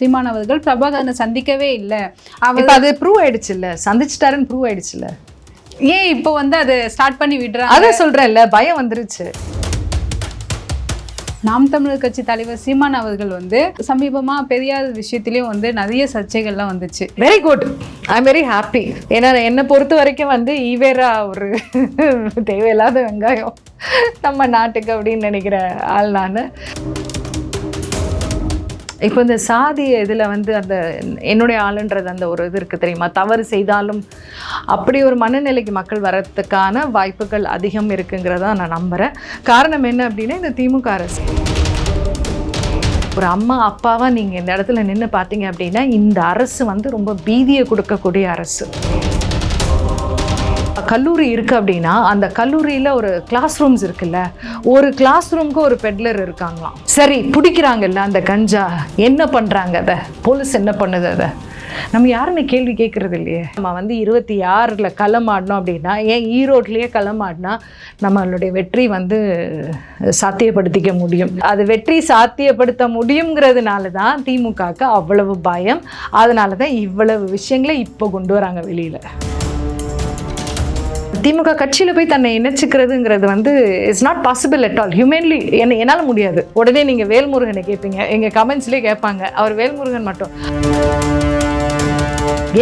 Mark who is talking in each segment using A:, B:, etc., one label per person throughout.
A: சீமான் அவர்கள் பிரபாகரனை சந்திக்கவே இல்லை. அவர்
B: அது ப்ரூவ் ஆயிடுச்சு இல்ல சந்திச்சிட்டாருன்னு ப்ரூவ் ஆயிடுச்சு இல்ல
A: ஏன் இப்போ வந்து அதை ஸ்டார்ட் பண்ணி விடுறாங்க?
B: அதான் சொல்றேன்ல பயம் வந்துருச்சு.
A: நாம் தமிழர் கட்சி தலைவர் சீமான் அவர்கள் வந்து சமீபமா பெரியார் விஷயத்திலயும் வந்து நிறைய சர்ச்சைகள்லாம் வந்துச்சு.
B: Very good I am very happy ஏன்னா என்னை பொறுத்த வரைக்கும் வந்து ஈவேரா ஒரு தேவையில்லாத வெங்காயம் நம்ம நாட்டுக்கு அப்படின்னு நினைக்கிற ஆள் நான். இப்போ இந்த சாதி இதில் வந்து அந்த என்னுடைய ஆளுன்றது அந்த ஒரு இது இருக்குது தெரியுமா? தவறு செய்தாலும் அப்படி ஒரு மனநிலைக்கு மக்கள் வரத்துக்கான வாய்ப்புகள் அதிகம் இருக்குங்கிறதா நான் நம்புகிறேன் காரணம் என்ன அப்படின்னா இந்த திமுக அரசு. ஒரு அம்மா அப்பாவாக நீங்கள் இந்த இடத்துல நின்று பார்த்தீங்க அப்படின்னா இந்த அரசு வந்து ரொம்ப பீதியை கொடுக்கக்கூடிய அரசு. கல்லூரி இருக்குது அப்படின்னா அந்த கல்லூரியில் ஒரு கிளாஸ் ரூம்ஸ் இருக்குல்ல ஒரு கிளாஸ் ரூம்க்கு ஒரு பெட்லர் இருக்காங்களாம். சரி பிடிக்கிறாங்கல்ல அந்த கஞ்சா என்ன பண்ணுறாங்க அதை? போலீஸ் என்ன பண்ணுது அதை? நம்ம யாருமே கேள்வி கேட்குறது இல்லையே. நம்ம வந்து இருபத்தி ஆறில் களம் ஆடினோம் அப்படின்னா ஏன் ஈரோட்லேயே களம் ஆடினா நம்மளுடைய வெற்றி வந்து சாத்தியப்படுத்திக்க முடியும். அது வெற்றி சாத்தியப்படுத்த முடியுங்கிறதுனால தான் திமுகவுக்கு அவ்வளவு பயம். அதனால தான் இவ்வளவு விஷயங்களை இப்போ கொண்டு வராங்க வெளியில். திமுக கட்சியில் போய் தன்னை இணைச்சிக்கிறதுங்கிறது வந்து it's not possible at all humanly என்ன என்னால் முடியாது. உடனே நீங்கள் வேல்முருகனை கேட்பீங்க எங்கள் கமெண்ட்ஸ்லேயே கேட்பாங்க. அவர் வேல்முருகன் மட்டும்.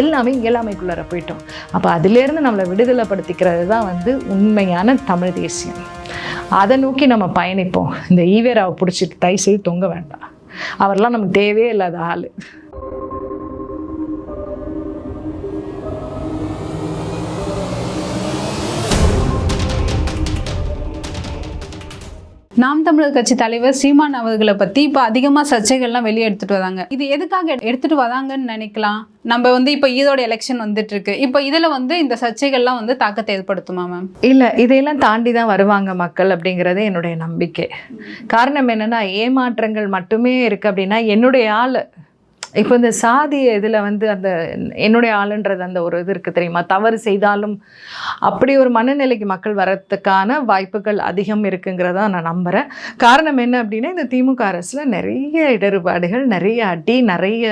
B: எல்லாமே இயலாமைக்குள்ளார போயிட்டோம். அப்போ அதுலேருந்து நம்மளை விடுதலைப்படுத்திக்கிறது தான் வந்து உண்மையான தமிழ் தேசியம். அதை நோக்கி நம்ம பயணிப்போம். இந்த ஈவேராவை பிடிச்சிட்டு தை செய்து தொங்க வேண்டாம். அவர்லாம் நமக்கு தேவையே இல்லாத ஆள்.
A: நாம் தமிழர் கட்சி தலைவர் சீமான் அவர்களை பத்தி இப்போ அதிகமா சர்ச்சைகள்லாம் வெளியே எடுத்துட்டு வராங்க. இது எதுக்காக எடுத்துட்டு வராங்கன்னு நினைக்கலாம்? நம்ம வந்து இப்போ ஈரோட எலெக்ஷன் வந்துட்டு இருக்கு இப்போ இதுல வந்து இந்த சர்ச்சைகள்லாம் வந்து தாக்கத்தை ஏற்படுத்துமா மேம்
B: இல்லை இதையெல்லாம் தாண்டி தான் வருவாங்க மக்கள் அப்படிங்கிறது என்னுடைய நம்பிக்கை. காரணம் என்னன்னா ஏமாற்றங்கள் மட்டுமே இருக்கு அப்படின்னா என்னுடைய ஆள் இப்போ இந்த சாதி இதில் வந்து அந்த என்னுடைய ஆளுன்றது அந்த ஒரு இது இருக்குது தெரியுமா? தவறு செய்தாலும் அப்படி ஒரு மனநிலைக்கு மக்கள் வரத்துக்கான வாய்ப்புகள் அதிகம் இருக்குங்கிறத நான் நம்புகிறேன் காரணம் என்ன அப்படின்னா இந்த திமுக அரசில் நிறைய இடர்பாடுகள் நிறைய அடி நிறைய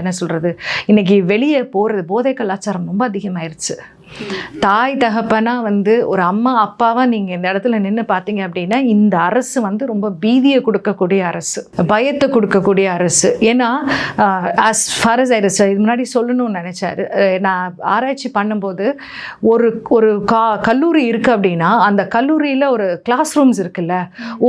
B: என்ன சொல்கிறது இன்னைக்கு வெளியே போகிறது போதை கலாச்சாரம் ரொம்ப அதிகமாயிருச்சு. தாய் தகப்பனா வந்து ஒரு அம்மா அப்பாவாக நீங்கள் இந்த இடத்துல நின்று பார்த்தீங்க அப்படின்னா இந்த அரசு வந்து ரொம்ப பீதியை கொடுக்கக்கூடிய அரசு பயத்தை கொடுக்கக்கூடிய அரசு. ஏன்னா அஸ் ஃபார் அஸ் ஐரஸ் இது முன்னாடி சொல்லணும்னு நினச்சாரு. நான் ஆராய்ச்சி பண்ணும்போது ஒரு ஒரு கா கல்லூரி இருக்குது அப்படின்னா அந்த கல்லூரியில் ஒரு கிளாஸ் ரூம்ஸ் இருக்குல்ல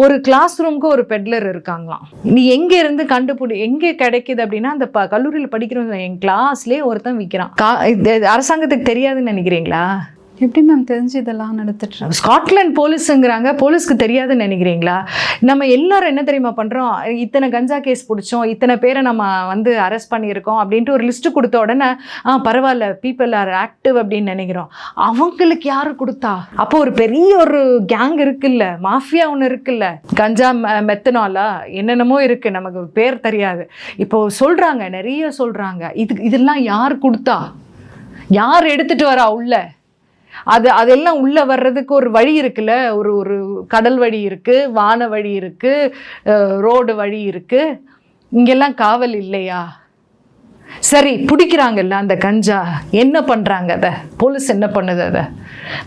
B: ஒரு கிளாஸ் ரூம்க்கு ஒரு பெட்லர் இருக்காங்களாம். நீ எங்கே இருந்து கண்டுபிடி எங்கே கிடைக்குது அப்படின்னா அந்த ப கல்லூரியில் படிக்கிறவங்க என் கிளாஸ்லேயே ஒருத்தன் விற்கிறான் கா அரசாங்கத்துக்கு தெரியாதுன்னு நினைக்கிறீங்களா?
A: எப்படி மேம் தெரிஞ்சு இதெல்லாம் நடந்துட்டு இருக்கு?
B: ஸ்காட்லாந்து போலீஸுங்கிறாங்க போலீஸ்க்கு தெரியாதுன்னு நினைக்கிறீங்களா? நம்ம எல்லாரும் என்ன தெரியுமா பண்ணுறோம் இத்தனை கஞ்சா கேஸ் பிடிச்சோம் இத்தனை பேரை நம்ம வந்து அரெஸ்ட் பண்ணியிருக்கோம் அப்படின்ட்டு ஒரு லிஸ்ட்டு கொடுத்த உடனே ஆ பரவாயில்ல பீப்புள் ஆர் ஆக்டிவ் அப்படின்னு நினைக்கிறோம். அவங்களுக்கு யாரு கொடுத்தா? அப்போ ஒரு பெரிய ஒரு கேங் இருக்குல்ல மாஃபியா ஒன்று இருக்குல்ல. கஞ்சா மெத்தனாலா என்னென்னமோ இருக்கு நமக்கு பேர் தெரியாது. இப்போ சொல்றாங்க நிறைய சொல்றாங்க. இது இதெல்லாம் யார் கொடுத்தா? யார் எடுத்துட்டு வரா உள்ள? அது அதெல்லாம் உள்ள வர்றதுக்கு ஒரு வழி இருக்குல்ல? ஒரு ஒரு கடல் வழி இருக்கு வான வழி இருக்கு ரோடு வழி இருக்கு. இங்கெல்லாம் காவல் இல்லையா? சரி பிடிக்கிறாங்கல்ல அந்த கஞ்சா. என்ன பண்ணுறாங்க அதை? போலீஸ் என்ன பண்ணுது அதை?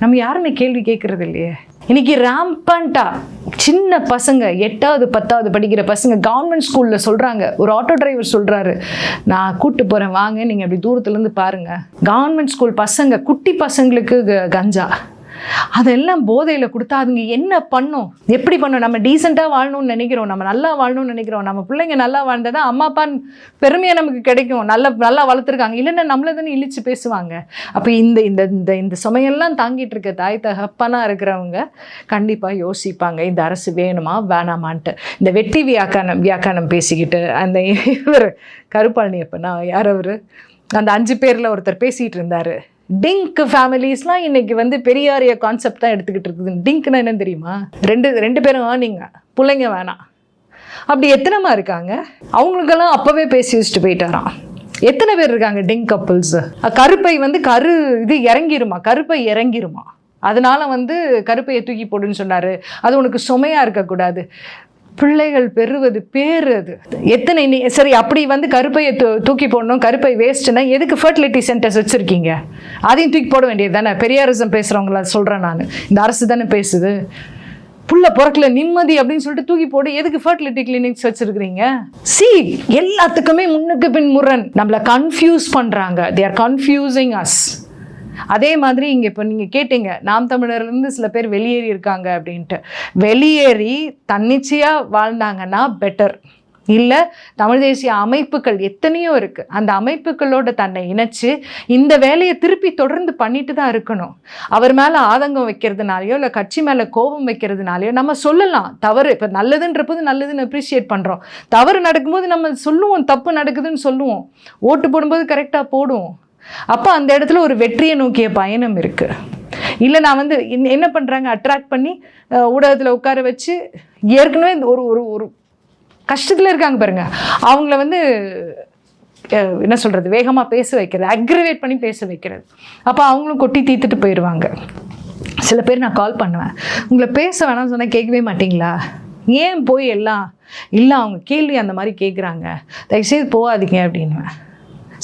B: நம்ம யாருமே கேள்வி கேட்குறது இல்லையே. இன்னைக்கு ராம்பண்டா சின்ன பசங்க எட்டாவது பத்தாவது படிக்கிற பசங்க கவர்மெண்ட் ஸ்கூலில் சொல்கிறாங்க ஒரு ஆட்டோ டிரைவர் சொல்கிறாரு நான் கூப்பிட்டு போகிறேன் வாங்க நீங்கள் அப்படி தூரத்துலேருந்து பாருங்கள் கவர்மெண்ட் ஸ்கூல் பசங்க குட்டி பசங்களுக்கு க- கஞ்சா. அதெல்லாம் போதையில் கொடுத்தா அதுங்க என்ன பண்ணும்? எப்படி பண்ணும்? நம்ம டீசெண்டாக வாழணும்னு நினைக்கிறோம். நம்ம நல்லா வாழணும்னு நினைக்கிறோம். நம்ம பிள்ளைங்க நல்லா வாழ்ந்தா தான் அம்மா அப்பா பெருமையாக நமக்கு கிடைக்கும். நல்லா நல்லா வளர்த்துருக்காங்க. இல்லைன்னா நம்மளை தானே இழிச்சு பேசுவாங்க. அப்போ இந்த இந்த இந்த இந்த சுமையெல்லாம் தாங்கிட்டு இருக்க தாய் தகப்பனாக இருக்கிறவங்க கண்டிப்பாக யோசிப்பாங்க. இந்த அரசு வேணுமா? வேணாமான்ட்டு. இந்த வெட்டி வியாக்கானம் வியாக்கானம் பேசிக்கிட்டு அந்த இவர் கருப்பாளனியப்பனா யார் அவர் அந்த அஞ்சு பேரில் ஒருத்தர் பேசிகிட்டு இருந்தார். டிங்க் ஃபேமிலிஸ்லாம் இன்னைக்கு வந்து பெரியாரிய கான்செப்ட் தான் எடுத்துக்கிட்டு இருக்குது. டிங்க்னா என்னன்னு தெரியுமா? ரெண்டு ரெண்டு பேரும் ஏர்னிங்க பிள்ளைங்க வேணாம். அப்படி எத்தனைமா இருக்காங்க? அவங்களுக்கெல்லாம் அப்போவே பேசி வச்சுட்டு போயிட்டாராம். எத்தனை பேர் இருக்காங்க டிங்க் கப்புள்ஸ் கருப்பை வந்து கரு இது இறங்கிருமா? கருப்பை இறங்கிருமா? அதனால வந்து கருப்பையை தூக்கி போடுன்னு சொன்னார். அது உனக்கு சுமையாக இருக்கக்கூடாது. பிள்ளைகள் பெறுவது பேர் அது. எத்தனை நீ சரி அப்படி வந்து கருப்பையை தூ- தூக்கி போடணும் கருப்பை வேஸ்ட்னா எதுக்கு ஃபர்டிலிட்டி சென்டர்ஸ் வச்சுருக்கீங்க? அதையும் தூக்கி போட வேண்டியது தானே? பெரியாரிசம் பேசுகிறவங்கள சொல்கிறேன் நான். இந்த அரசு தானே பேசுது. புள்ள பிறக்கல நிம்மதி அப்படின்னு சொல்லிட்டு தூக்கி போட்டு எதுக்கு ஃபர்டிலிட்டி கிளினிக்ஸ் வச்சிருக்கிறீங்க? சி எல்லாத்துக்குமே முன்னுக்கு பின் முரண். நம்மளை கன்ஃபியூஸ் பண்ணுறாங்க தே ஆர் கன்ஃபியூசிங் அஸ் அதே மாதிரி இங்கே இப்போ நீங்கள் கேட்டீங்க நாம் தமிழர்லேருந்து சில பேர் வெளியேறி இருக்காங்க அப்படின்ட்டு. வெளியேறி தன்னிச்சையாக வாழ்ந்தாங்கன்னா பெட்டர் இல்லை தமிழ் தேசிய அமைப்புகள் எத்தனையோ இருக்குது அந்த அமைப்புகளோட தன்னை இணைச்சு இந்த வேலையை திருப்பி தொடர்ந்து பண்ணிட்டு தான் இருக்கணும். அவர் மேலே ஆதங்கம் வைக்கிறதுனாலையோ இல்லை கட்சி மேலே கோபம் வைக்கிறதுனாலையோ நம்ம சொல்லலாம். தவறு இப்போ நல்லதுன்றபோது நல்லதுன்னு அப்ரிஷியேட் பண்ணுறோம் தவறு நடக்கும்போது நம்ம சொல்லுவோம் தப்பு நடக்குதுன்னு சொல்லுவோம். ஓட்டு போடும்போது கரெக்டாக போடுவோம். அப்போ அந்த இடத்துல ஒரு வெற்றியை நோக்கிய பயணம் இருக்குது இல்லை நான் வந்து என்ன- என்ன பண்ணுறாங்க அட்ராக்ட் பண்ணி ஊடகத்தில் உட்கார வச்சு ஏற்கனவே இந்த ஒரு ஒரு ஒரு கஷ்டத்தில் இருக்காங்க பாருங்கள் அவங்கள வந்து என்ன சொல்கிறது வேகமாக பேச வைக்கிறது அக்ரிவேட் பண்ணி பேச வைக்கிறது. அப்போ அவங்களும் கொட்டி தீர்த்துட்டு போயிடுவாங்க சில பேர் நான் கால் பண்ணுவேன். உங்களை பேச வேணாம்னு சொன்னால் கேட்கவே மாட்டிங்களா? ஏன் போய் எல்லாம் இல்லை அவங்க கேள்வி அந்த மாதிரி கேட்குறாங்க தயவுசெய்து போகாதீங்க அப்படின்னுவேன்.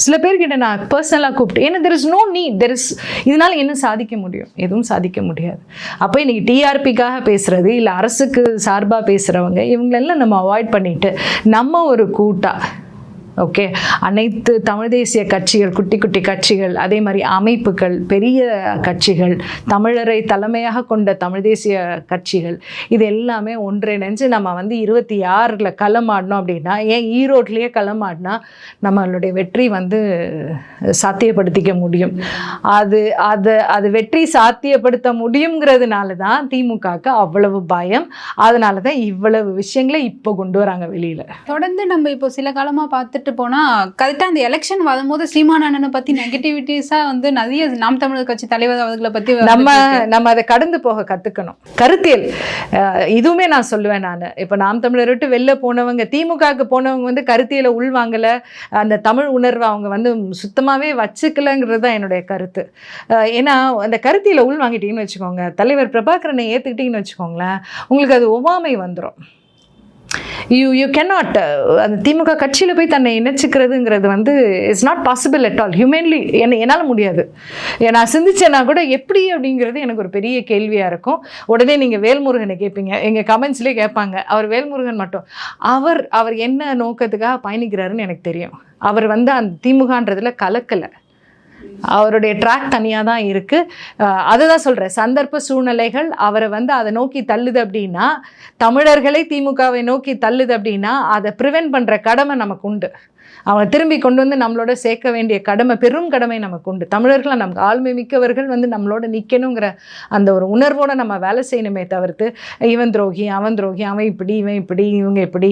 B: சில பேர்கிட்ட நான் பர்சனலாக கூப்பிட்டு ஏன்னா there is no need there is இதனால் என்ன சாதிக்க முடியும்? எதுவும் சாதிக்க முடியாது. அப்போ இன்றைக்கி டிஆர்பிக்காக பேசுகிறது இல்லை அரசுக்கு சார்பாக பேசுகிறவங்க இவங்களெல்லாம் நம்ம அவாய்ட் பண்ணிவிட்டு நம்ம ஒரு கூட்டாக ஓகே அனைத்து தமிழ் தேசிய கட்சிகள் குட்டி குட்டி கட்சிகள் அதே மாதிரி அமைப்புகள் பெரிய கட்சிகள் தமிழரை தலைமையாக கொண்ட தமிழ் தேசிய கட்சிகள் இது எல்லாமே ஒன்றிணைஞ்சு நம்ம வந்து இருபத்தி ஆறில் களமாடினோம் அப்படின்னா ஏன் ஈரோட்லேயே களமாடினா நம்மளுடைய வெற்றி வந்து சாத்தியப்படுத்திக்க முடியும். அது அது அது வெற்றி சாத்தியப்படுத்த முடியுங்கிறதுனால தான் திமுகவுக்கு அவ்வளவு பயம். அதனால தான் இவ்வளவு விஷயங்களை இப்போ கொண்டு வராங்க வெளியில்.
A: தொடர்ந்து நம்ம இப்போ சில காலமாக பார்த்துட்டு போனா கரெக்டா அந்த எலெக்ஷன் வரும்போது சீமான் அண்ணனை பத்தி நெகட்டிவிட்டிஸா வந்து நிறைய நாம் தமிழர் கட்சி தலைவர் அவர்களை பத்தி
B: நம்ம. நம்ம அதை கடந்து போக கத்துக்கணும். கருத்தியல். இதுவுமே நான் சொல்லுவேன் நான். இப்போ நாம் தமிழர் விட்டு வெளில போனவங்க திமுகவுக்கு போனவங்க வந்து கருத்தியலை உள்வாங்கல. அந்த தமிழ் உணர்வை அவங்க வந்து சுத்தமாகவே வச்சுக்கலங்கிறது தான் என்னுடைய கருத்து. ஏன்னா அந்த கருத்தியலை உள்வாங்கிட்டீங்கன்னு வச்சுக்கோங்க. தலைவர் பிரபாகரனை ஏற்றுக்கிட்டீங்கன்னு வச்சுக்கோங்களேன். உங்களுக்கு அது ஒவ்வாமை வந்துடும் யூ யூ கெனாட் அந்த திமுக கட்சியில் போய் தன்னை இணைச்சிக்கிறதுங்கிறது வந்து it's not possible at all humanly என்ன என்னால் முடியாது. நான் சிந்திச்சேன்னா கூட எப்படி அப்படிங்கிறது எனக்கு ஒரு பெரிய கேள்வியாக இருக்கும். உடனே நீங்கள் வேல்முருகனை கேட்பீங்க எங்கள் கமெண்ட்ஸ்லேயே கேட்பாங்க அவர் வேல்முருகன் மட்டும். அவர் அவர் என்ன நோக்கத்துக்காக பயணிக்கிறாருன்னு எனக்கு தெரியும். அவர் வந்து அந்த திமுகன்றதில் கலக்கலை. அவருடைய ட்ராக் தனியாக தான் இருக்குது அதுதான் சொல்கிறேன் சந்தர்ப்ப சூழ்நிலைகள் அவரை வந்து அதை நோக்கி தள்ளுது அப்படின்னா தமிழர்களை திமுகவை நோக்கி தள்ளுது அப்படின்னா அதை ப்ரிவென்ட் பண்ணுற கடமை நமக்கு உண்டு. அவங்க திரும்பி கொண்டு வந்து நம்மளோட சேர்க்க வேண்டிய கடமை பெரும் கடமை நமக்கு உண்டு. தமிழர்களை நமக்கு ஆளுமை மிக்கவர்கள் வந்து நம்மளோட நிற்கணுங்கிற அந்த ஒரு உணர்வோடு நம்ம வேலை செய்யணுமே தவிர்த்து இவன் துரோகி அவன் துரோகி அவன் இப்படி இவன் இப்படி இவங்க இப்படி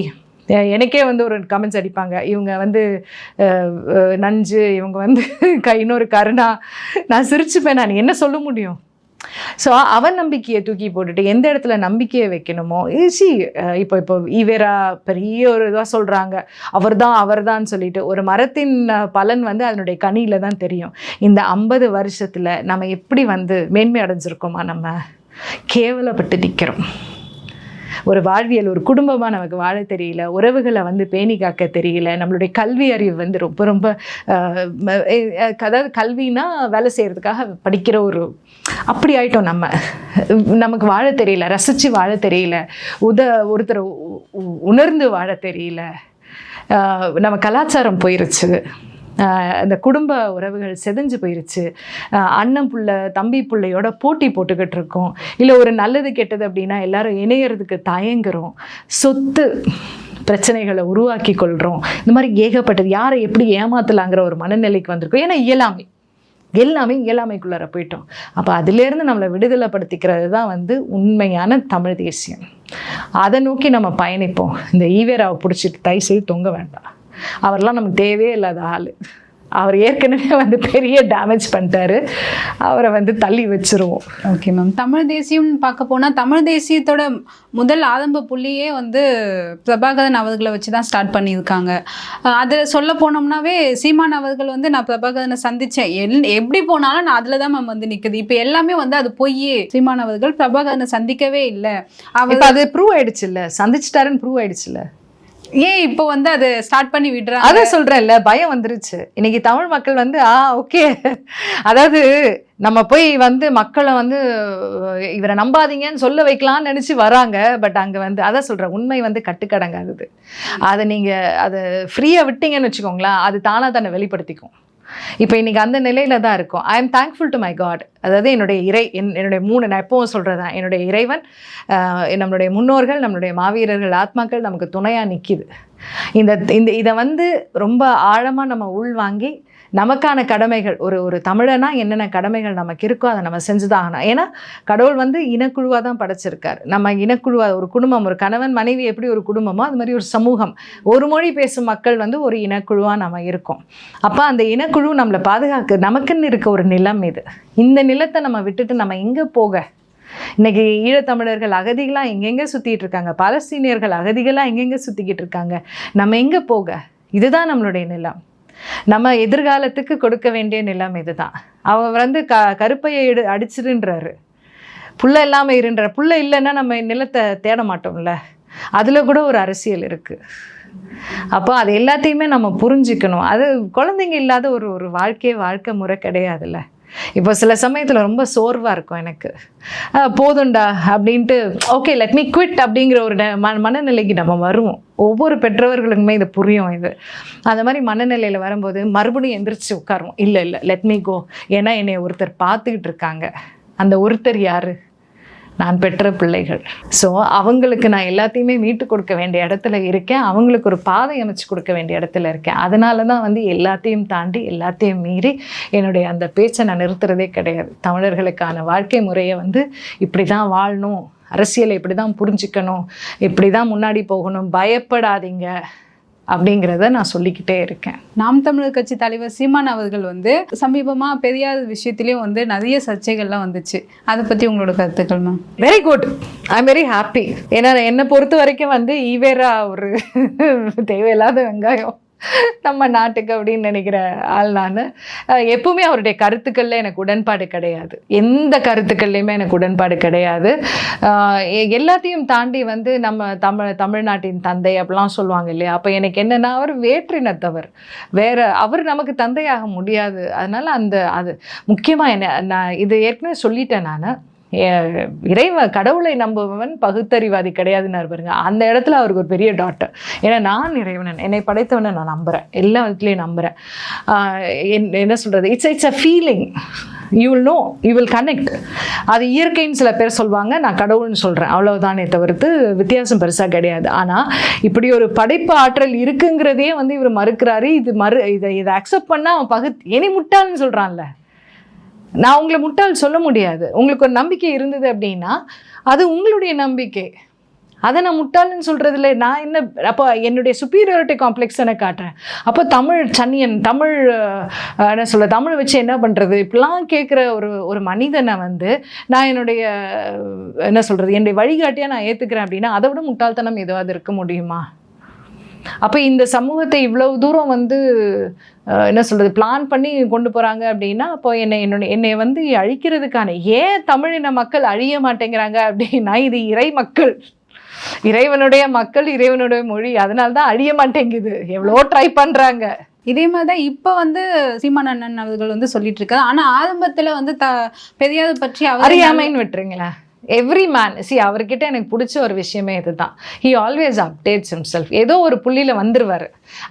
B: எனக்கே வந்து ஒரு கமெண்ட்ஸ் அடிப்பாங்க. இவங்க வந்து நஞ்சு இவங்க வந்து க- இன்னொரு கருணா. நான் சிரிச்சுப்பேன் நான். என்ன சொல்ல முடியும்? ஸோ அவன் நம்பிக்கையை தூக்கி போட்டுட்டு எந்த இடத்துல நம்பிக்கையை வைக்கணுமோ ஈஸி இப்போ இப்போ ஈவேரா பெரிய ஒரு இதாக சொல்கிறாங்க அவர் தான் அவர் தான் சொல்லிட்டு ஒரு மரத்தின் பலன் வந்து அதனுடைய கனியில் தான் தெரியும். இந்த ஐம்பது வருஷத்தில் நம்ம எப்படி வந்து மேன்மை அடைஞ்சிருக்கோமா? நம்ம கேவலப்பட்டு நிற்கிறோம் ஒரு வாழ்வியல் ஒரு குடும்பமாக நமக்கு வாழ தெரியல உறவுகளை வந்து பேணி காக்க தெரியல நம்மளுடைய கல்வி அறிவு வந்து ரொம்ப ரொம்ப அதாவது கல்வினா வேலை செய்கிறதுக்காக படிக்கிற ஒரு அப்படி ஆயிட்டோம் நம்ம. நமக்கு வாழ தெரியல ரசித்து வாழ தெரியல உத ஒருத்தரை உணர்ந்து வாழ தெரியல. நம்ம கலாச்சாரம் போயிருச்சு. அந்த குடும்ப உறவுகள் செதஞ்சு போயிருச்சு. அண்ணன் புள்ள தம்பி பிள்ளையோட போட்டி போட்டுக்கிட்டு இருக்கோம். இல்லை ஒரு நல்லது கெட்டது அப்படின்னா எல்லாரும் இணையறதுக்கு தயங்குறோம். சொத்து பிரச்சனைகளை உருவாக்கி கொள்கிறோம் இந்த மாதிரி ஏகப்பட்டது. யாரை எப்படி ஏமாத்தலாங்கிற ஒரு மனநிலைக்கு வந்திருக்கோம். ஏன்னா இயலாமை. எல்லாமே இயலாமைக்குள்ளார போயிட்டோம். அப்போ அதிலேருந்து நம்மளை விடுதலைப்படுத்திக்கிறது தான் வந்து உண்மையான தமிழ் தேசியம். அதை நோக்கி நம்ம பயணிப்போம். இந்த ஈவேராவை பிடிச்சிட்டு தயவு செய்து தொங்க வேண்டாம். அவர்லாம் நமக்கு தேவையே இல்லாத ஆள். அவர் ஏற்கனவே வந்து பெரிய டேமேஜ் பண்ணிட்டாரு. அவரை வந்து தள்ளி வச்சிருவோம்.
A: ஓகே மேம் தமிழ் தேசியம்னு பார்க்க போனால் தமிழ் தேசியத்தோட முதல் ஆரம்ப புள்ளியே வந்து பிரபாகரன் அவர்களை வச்சு தான் ஸ்டார்ட் பண்ணியிருக்காங்க அதில் சொல்ல போனோம்னாவே சீமான் அவர்கள் வந்து நான் பிரபாகரனை சந்தித்தேன் எல் எப்படி போனாலும் நான் அதில் தான் மேம் வந்து நிற்குது இப்போ எல்லாமே வந்து அது பொய் சீமான் அவர்கள் பிரபாகரனை சந்திக்கவே இல்லை. அவர்
B: அது ப்ரூவ் ஆயிடுச்சு இல்ல சந்திச்சிட்டாருன்னு ப்ரூவ் ஆயிடுச்சு இல்ல
A: ஏன் இப்போ வந்து அதை ஸ்டார்ட் பண்ணி விடுறாங்க?
B: அதான் சொல்றேன்ல பயம் வந்துருச்சு. இன்னைக்கு தமிழ் மக்கள் வந்து ஆ ஓகே. அதாவது நம்ம போய் வந்து மக்களை வந்து இவரை நம்பாதீங்கன்னு சொல்ல வைக்கலாம்னு நினைச்சு வராங்க. பட் அங்க வந்து அதான் சொல்றேன் உண்மை வந்து கட்டுக்கடங்காதது அதை நீங்க அதை ஃப்ரீயா விட்டீங்கன்னு வச்சுக்கோங்களேன் அது தானா தன்னை வெளிப்படுத்திக்கும். இப்போ இன்னைக்கு அந்த நிலையில தான் இருக்கும். I am thankful to my God அதாவது என்னுடைய இறை என் என்னுடைய மூணு நான் எப்பவும் சொல்கிறதான் என்னுடைய இறைவன் நம்மளுடைய முன்னோர்கள் நம்மளுடைய மாவீரர்கள் ஆத்மாக்கள் நமக்கு துணையாக நிற்கிது இந்த இந்த இதை வந்து ரொம்ப ஆழமாக நம்ம உள்வாங்கி நமக்கான கடமைகள் ஒரு ஒரு தமிழனா என்னென்ன கடமைகள் நமக்கு இருக்கோ அதை நம்ம செஞ்சுதான் ஆகணும் ஏன்னா கடவுள் வந்து இனக்குழுவாக தான் படைச்சிருக்காரு. நம்ம இனக்குழுவாக ஒரு குடும்பம் ஒரு கணவன் மனைவி எப்படி ஒரு குடும்பமோ அது மாதிரி ஒரு சமூகம். ஒரு மொழி பேசும் மக்கள் வந்து ஒரு இனக்குழுவாக நம்ம இருக்கோம். அப்போ அந்த இனக்குழு நம்மளை பாதுகாக்க நமக்குன்னு இருக்க ஒரு நிலம் இது. இந்த நிலத்தை நம்ம விட்டுட்டு நம்ம எங்கே போக? இன்னைக்கு ஈழத்தமிழர்கள் அகதிகளாக எங்கெங்கே சுற்றிட்டு இருக்காங்க? பாலஸ்தீனியர்கள் அகதிகளாக எங்கெங்கே சுற்றிக்கிட்டு இருக்காங்க? நம்ம எங்கே போக? இதுதான் நம்மளுடைய நிலம். நம்ம எதிர்காலத்துக்கு கொடுக்க வேண்டிய நிலம் இதுதான். அவர் வந்து க கருப்பையை எடு அடிச்சிருன்றாரு. புள்ள இல்லாமல் இருன்ற புள்ள இல்லைன்னா நம்ம நிலத்தை தேட மாட்டோம்ல. அதில் கூட ஒரு அரசியல் இருக்குது அப்போ அது எல்லாத்தையுமே நம்ம புரிஞ்சுக்கணும். அது குழந்தைங்க இல்லாத ஒரு ஒரு வாழ்க்கையே வாழ்க்கை முறை கிடையாதுல்ல. இப்போ சில சமயத்தில் ரொம்ப சோர்வாக இருக்கும் எனக்கு. போதுண்டா போதும்டா அப்படின்ட்டு ஓகே லெட் மீ குவிட் அப்படிங்கிற ஒரு மன மனநிலைக்கு நம்ம வருவோம். ஒவ்வொரு பெற்றவர்களுக்குமே இது புரியும் இது. அந்த மாதிரி மனநிலையில் வரும்போது மறுபடியும் எந்திரிச்சு உட்காருவோம். இல்லை இல்லை லெட் மீ கோ ஏன்னா என்னை ஒருத்தர் பார்த்துக்கிட்டு இருக்காங்க. அந்த ஒருத்தர் யாரு? நான் பெற்ற பிள்ளைகள். ஸோ அவங்களுக்கு நான் எல்லாத்தையுமே மீட்டு கொடுக்க வேண்டிய இடத்துல இருக்கேன். அவங்களுக்கு ஒரு பாதை அமைச்சு கொடுக்க வேண்டிய இடத்துல இருக்கேன். அதனால தான் வந்து எல்லாத்தையும் தாண்டி எல்லாத்தையும் மீறி என்னுடைய அந்த பேச்சை நான் நிறுத்துறதே கிடையாது. தமிழர்களுக்கான வாழ்க்கை முறையை வந்து இப்படி தான் வாழணும். அரசியலை இப்படி தான் புரிஞ்சுக்கணும். இப்படி தான் முன்னாடி போகணும். பயப்படாதீங்க. அப்படிங்கிறத நான் சொல்லிக்கிட்டே இருக்கேன்.
A: நாம் தமிழர் கட்சி தலைவர் சீமான் அவர்கள் வந்து சமீபமா பெரியார் விஷயத்திலயும் வந்து நிறைய சர்ச்சைகள்லாம் வந்துச்சு. அதை பத்தி உங்களோட கருத்துக்கள் ma'am?
B: Very good I am very happy ஏன்னா என்னை பொறுத்த வரைக்கும் வந்து ஈவேரா ஒரு தேவையில்லாத வெங்காயம். நம்ம நாட்டுக்கு அப்படின்னு நினைக்கிற ஆள் நான். எப்பவுமே அவருடைய கருத்துக்கள்ல எனக்கு உடன்பாடு கிடையாது. எந்த கருத்துக்கள்லையுமே எனக்கு உடன்பாடு கிடையாது. எல்லாத்தையும் தாண்டி வந்து நம்ம தமிழ் தமிழ்நாட்டின் தந்தை அப்படிலாம் சொல்லுவாங்க இல்லையா? அப்போ எனக்கு என்னென்னா அவர் வேற்றினத்தவர். வேற அவர் நமக்கு தந்தையாக முடியாது. அதனால அந்த அது முக்கியமாக என்ன நான் இது ஏற்கனவே சொல்லிட்டேன் நான். இறைவ கடவுளை நம்புபவன் பகுத்தறிவாதி கிடையாதுன்னு பாருங்க. அந்த இடத்துல அவருக்கு ஒரு பெரிய டாக்டர் ஏன்னா நான் இறைவனன் என்னை படைத்தவனை நான் நம்புகிறேன் எல்லா விதத்துலையும் நம்புகிறேன் என்ன சொல்கிறது it's it's a feeling you will know you will connect அது இயற்கைன்னு சில பேர் சொல்லுவாங்க நான் கடவுள்னு சொல்கிறேன் அவ்வளவுதானே தவிர்த்து வித்தியாசம் பெருசாக கிடையாது. ஆனால் இப்படி ஒரு படைப்பு ஆற்றல் இருக்குங்கிறதையே வந்து இவர் மறுக்கிறாரு. இது மறு இதை இதை அக்செப்ட் பண்ணால் அவன் பகு எனி முட்டாள்னு சொல்கிறான்ல நான் உங்களை முட்டாள் சொல்ல முடியாது. உங்களுக்கு ஒரு நம்பிக்கை இருந்தது அப்படின்னா அது உங்களுடைய நம்பிக்கை. அதை நான் முட்டாள்னு சொல்கிறதுல நான் என்ன அப்போ என்னுடைய சுப்பீரியாரிட்டி காம்ப்ளெக்ஸ் எனக்கு காட்டுறேன். அப்போ தமிழ் சன்னியன் தமிழ் என்ன சொல்ல தமிழ் வச்சு என்ன பண்ணுறது இப்படிலாம் கேட்குற ஒரு ஒரு மனிதனை வந்து நான் என்னுடைய என்ன சொல்கிறது என்னுடைய வழிகாட்டியாக நான் ஏற்றுக்கிறேன் அப்படின்னா அதை விட முட்டாள்தனம் எதுவாவது இருக்க முடியுமா? அப்போ இந்த சமூகத்தை இவ்வளவு தூரம் வந்து என்ன சொல்றது பிளான் பண்ணி கொண்டு போறாங்க அப்படின்னா அப்போ என்னை என்னுடைய என்னை வந்து அழிக்கிறதுக்கான ஏன் தமிழின மக்கள் அழிய மாட்டேங்கிறாங்க அப்படின்னா இது இறை மக்கள். இறைவனுடைய மக்கள் இறைவனுடைய மொழி அதனால தான் அழிய மாட்டேங்குது. எவ்வளோ ட்ரை பண்றாங்க.
A: இதே மாதிரி தான் இப்போ வந்து சீமான் அண்ணன் அவர்கள் வந்து சொல்லிட்டு இருக்காரு. ஆனா ஆரம்பத்துல வந்து த பெரியார் பற்றி
B: அறியாமைன்னு விட்டுருங்களேன். எவ்ரி மேன் சி அவர்கிட்ட எனக்கு பிடிச்ச ஒரு விஷயமே இதுதான். He always updates himself. ஏதோ ஒரு புள்ளியில் வந்துருவார்.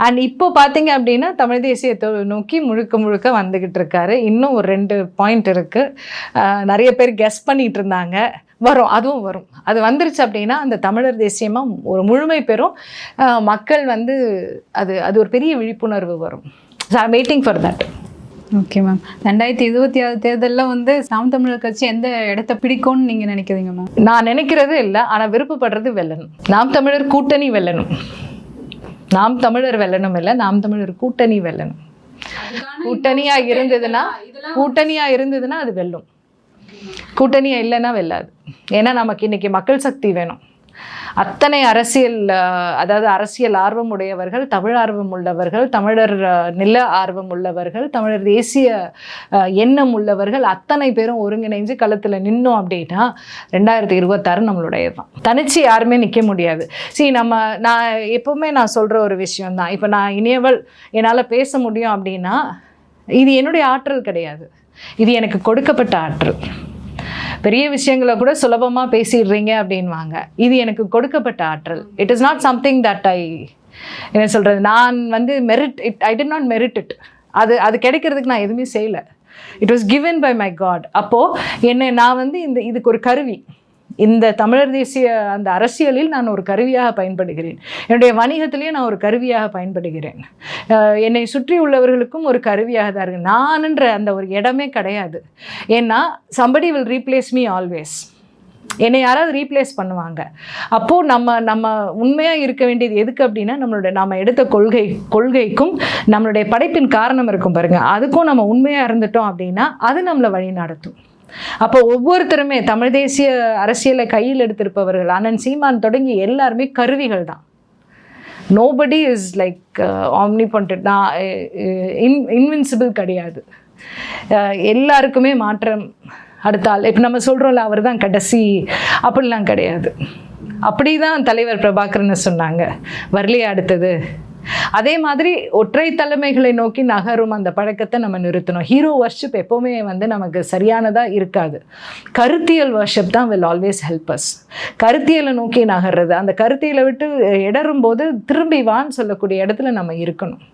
B: அண்ட் இப்போ பார்த்தீங்க அப்படின்னா தமிழ் தேசியத்தை நோக்கி முழுக்க முழுக்க வந்துக்கிட்டு இருக்காரு. இன்னும் ஒரு ரெண்டு பாயிண்ட் இருக்குது நிறைய பேர் கெஸ் பண்ணிகிட்டு இருந்தாங்க. வரும் அதுவும் வரும். அது வந்துருச்சு அப்படின்னா அந்த தமிழர் தேசியமாக ஒரு முழுமை பெறும். மக்கள் வந்து அது அது ஒரு பெரிய விழிப்புணர்வு வரும். So I waiting for that
A: okay ma'am ரெண்டாயிரத்தி இருபத்தி ஆறு தேர்தலில் வந்து நாம் தமிழர் கட்சி எந்த இடத்த பிடிக்கும்னு நீங்க நினைக்கிறீங்க மேம்
B: நான் நினைக்கிறது இல்லை ஆனால் விருப்பப்படுறது வெல்லணும் நாம் தமிழர் கூட்டணி வெல்லணும் நாம் தமிழர் வெல்லணும் இல்லை நாம் தமிழர் கூட்டணி வெல்லணும்
A: அதுக்கான
B: கூட்டணியா இருந்ததுன்னா கூட்டணியா இருந்ததுன்னா அது வெல்லும். கூட்டணியா இல்லைன்னா வெல்லாது. ஏன்னா நமக்கு இன்னைக்கு மக்கள் சக்தி வேணும். அத்தனை அரசியல் அதாவது அரசியல் ஆர்வம் உடையவர்கள் தமிழ் ஆர்வம் உள்ளவர்கள் தமிழர் நில ஆர்வம் உள்ளவர்கள் தமிழர் தேசிய எண்ணம் உள்ளவர்கள் அத்தனை பேரும் ஒருங்கிணைஞ்சு களத்தில் நின்னோம் அப்படின்னா ரெண்டாயிரத்தி இருபத்தாறு நம்மளுடைய தான் தனிச்சு யாருமே நிற்க முடியாது. சரி நம்ம நான் எப்போவுமே நான் சொல்கிற ஒரு விஷயம் தான் இப்போ நான் இனியவள் என்னால் பேச முடியும் அப்படின்னா இது என்னுடைய ஆற்றல் கிடையாது. இது எனக்கு கொடுக்கப்பட்ட ஆற்றல். பெரிய விஷயங்களை கூட சுலபமாக பேசிடுறீங்க அப்படின்வாங்க. இது எனக்கு கொடுக்கப்பட்ட ஆற்றல். It is not something that I என்ன சொல்கிறது நான் வந்து merit it I didn't not merit it அது அது கிடைக்கிறதுக்கு நான் எதுவுமே செய்யலை. It was given by my God அப்போது என்னை நான் வந்து இந்த இதுக்கு ஒரு கருவி. இந்த தமிழர் தேசிய அந்த அரசியலில் நான் ஒரு கருவியாக பயன்படுகிறேன். என்னுடைய வணிகத்திலேயே நான் ஒரு கருவியாக பயன்படுகிறேன். என்னை சுற்றி உள்ளவர்களுக்கும் ஒரு கருவியாக தான் இருக்கு. நானுன்ற அந்த ஒரு இடமே கிடையாது. ஏன்னா somebody will replace me always என்னை யாராவது ரீப்ளேஸ் பண்ணுவாங்க. அப்போது நம்ம நம்ம உண்மையாக இருக்க வேண்டியது எதுக்கு அப்படின்னா நம்மளோட நாம் எடுத்த கொள்கை கொள்கைக்கும் நம்மளுடைய படைப்பின் காரணம் இருக்கும் பாருங்கள் அதுக்கும் நம்ம உண்மையாக இருந்துட்டோம் அப்படின்னா அது நம்மளை வழி நடத்தும் அப்போ ஒவ்வொருத்தருமே தமிழ் தேசிய அரசியலை கையில் எடுத்திருப்பவர்கள் அண்ணன் சீமான் தொடங்கி எல்லாருமே கருவிகள் தான். நோபடி இஸ் லைக் ஆம்னி நான் uh, uh, இன் இன்வின்சிபிள் கிடையாது. Uh, எல்லாருக்குமே மாற்றம் அடுத்தால் இப்போ நம்ம சொல்கிறோம்ல அவர் தான் கடைசி அப்படிலாம் கிடையாது. அப்படி தான் தலைவர் பிரபாகரன் சொன்னாங்க. வரலையா அடுத்தது? அதே மாதிரி ஒற்றை தலைமைகளை நோக்கி நகரும் அந்த பழக்கத்தை நம்ம நிறுத்தணும். ஹீரோ வர்ஷிப் எப்போவுமே வந்து நமக்கு சரியானதாக இருக்காது. கருத்தியல் வர்ஷிப் தான் வில் ஆல்வேஸ் ஹெல்ப் அஸ் கருத்தியலை நோக்கி நகர்றது அந்த கருத்தியலை விட்டு இடரும் போது திரும்பி வான்னு சொல்லக்கூடிய இடத்துல நம்ம இருக்கணும்.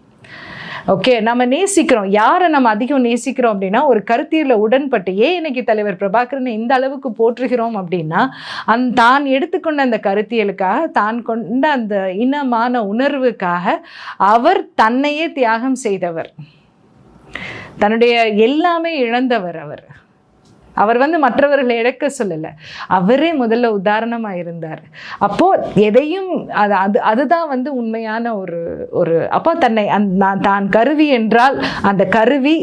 B: ஓகே நம்ம நேசிக்கிறோம். யாரை நம்ம அதிகம் நேசிக்கிறோம் அப்படின்னா ஒரு கருத்தியல உடன்பட்டு ஏன் இன்னைக்கு தலைவர் பிரபாகரனை இந்த அளவுக்கு போற்றுகிறோம் அப்படின்னா அந் தான் எடுத்துக்கொண்ட அந்த கருத்தியலுக்காக தான் கொண்ட அந்த இனமான உணர்வுக்காக அவர் தன்னையே தியாகம் செய்தவர். தன்னுடைய எல்லாமே இழந்தவர் அவர். அவர் வந்து மற்றவர்களை இழக்க சொல்லலை. அவரே முதல்ல உதாரணமாக இருந்தார். அப்போது எதையும் அது அது அதுதான் வந்து உண்மையான ஒரு ஒரு அப்போ தன்னை அந் நான் தான் கருவி என்றால் அந்த கருவி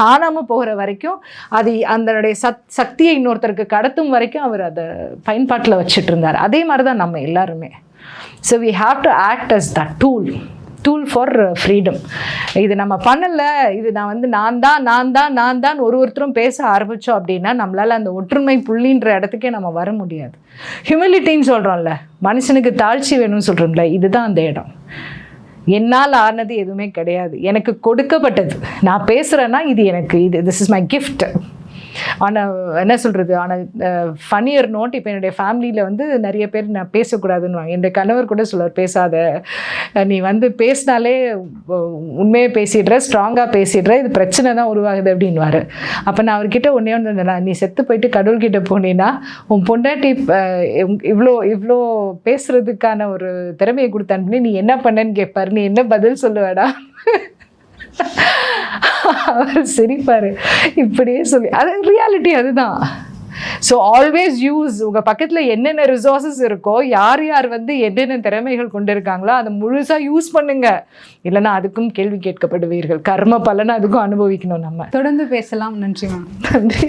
B: காணாமல் போகிற வரைக்கும் அது அதனுடைய சத் சக்தியை இன்னொருத்தருக்கு கடத்தும் வரைக்கும் அவர் அதை பயன்பாட்டில் வச்சுட்டு இருந்தார். அதே மாதிரி தான் நம்ம எல்லாருமே. So we have to act as the tool tool for freedom இது நம்ம பண்ணல இது நான் வந்து நான் தான் நான் தான் நான் தான் ஒரு ஒருத்தரும் பேச ஆரம்பித்தோம் அப்படின்னா நம்மளால் அந்த ஒற்றுமை புள்ளின்ற இடத்துக்கே நம்ம வர முடியாது. ஹியூமிலிட்டின்னு சொல்கிறோம்ல மனுஷனுக்கு தாழ்ச்சி வேணும்னு சொல்கிறோம்ல இதுதான் அந்த இடம். என்னால் ஆனது எதுவுமே கிடையாது. எனக்கு கொடுக்கப்பட்டது. நான் பேசுகிறேன்னா இது எனக்கு இது திஸ் இஸ் மை கிஃப்ட்டு ஆனால் என்ன சொல்கிறது ஆனால் ஃபனியர் நோட் இப்போ என்னுடைய ஃபேமிலியில் வந்து நிறைய பேர் நான் பேசக்கூடாதுன்னு என்னுடைய கணவர் கூட சொல்லுவார் பேசாத. நீ வந்து பேசினாலே உண்மையை பேசிடுற ஸ்ட்ராங்காக பேசிடுற இது பிரச்சனை தான் உருவாகுது அப்படின்வார் அப்போ நான் அவர்கிட்ட ஒன்றே ஒன்று நீ செத்து போயிட்டு கடவுள்கிட்ட போனீன்னா உன் பொண்டாட்டி இவ்வளோ இவ்வளோ பேசுறதுக்கான ஒரு திறமையை கொடுத்தான்னு நீ என்ன பண்ணேன்னு கேட்பார் நீ என்ன பதில் சொல்லுவேடா? அவர் சிரிப்பாரு. இப்படியே சொல்லி அது ரியாலிட்டி அதுதான். ஸோ ஆல்வேஸ் யூஸ் உங்கள் பக்கத்தில் என்னென்ன ரிசோர்ஸஸ் இருக்கோ யார் யார் வந்து என்னென்ன திறமைகள் கொண்டு இருக்காங்களோ அதை முழுசாக யூஸ் பண்ணுங்க. இல்லைன்னா அதுக்கும் கேள்வி கேட்கப்படுவீர்கள். கர்ம பலனை அதுக்கும் அனுபவிக்கணும் நம்ம.
A: தொடர்ந்து பேசலாம். நன்றி மேம்
B: நன்றி.